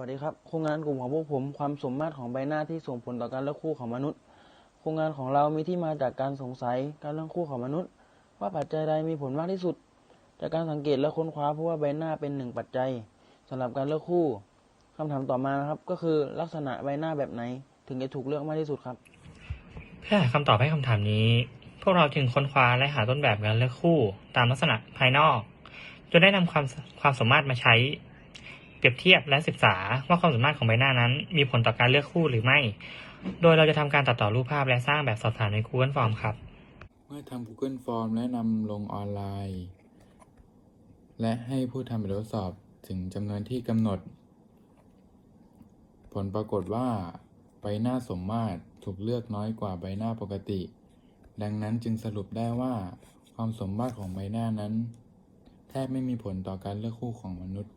วัสดีครับ โครงงานกลุ่มของพวกผม ความสมมาตรของใบหน้าที่ส่งผลต่อการเลือกคู่ของมนุษย์ โครงงานของเรามีที่มาจากการสงสัยการเลือกคู่ของมนุษย์ ว่าปัจจัยใดมีผลมากที่สุด จากการสังเกตและค้นคว้าเพราะว่าใบหน้าเป็นหนึ่งปัจจัยสำหรับการเลือกคู่คำถามต่อมานะครับ ก็คือลักษณะใบหน้าแบบไหน ถึงจะถูกเลือกมากที่สุดครับ เพื่อหาคำตอบให้คำถามนี้ พวกเราจึงค้นคว้าและหาต้นแบบการเลือกคู่ ตามลักษณะภายนอกจนได้นำความความสามารถมาใช้ เปรียบเทียบและศึกษาว่าความสามารถของใบหน้านั้น มีผลต่อการเลือกคู่หรือไม่ โดยเราจะทำการตัดต่อรูปภาพและสร้างแบบสอบถามใน Google Form ครับ เมื่อทำ Google Form และนำลงออนไลน์ และให้ผู้ทำแบบทดสอบถึงจำนวนที่กำหนด ผลปรากฏว่า ใบหน้าสมมาตรถูกเลือกน้อยกว่าใบหน้าปกติ ดังนั้นจึงสรุปได้ว่า ความสมมาตรของใบหน้านั้น แทบไม่มีผลต่อการเลือกคู่ของมนุษย์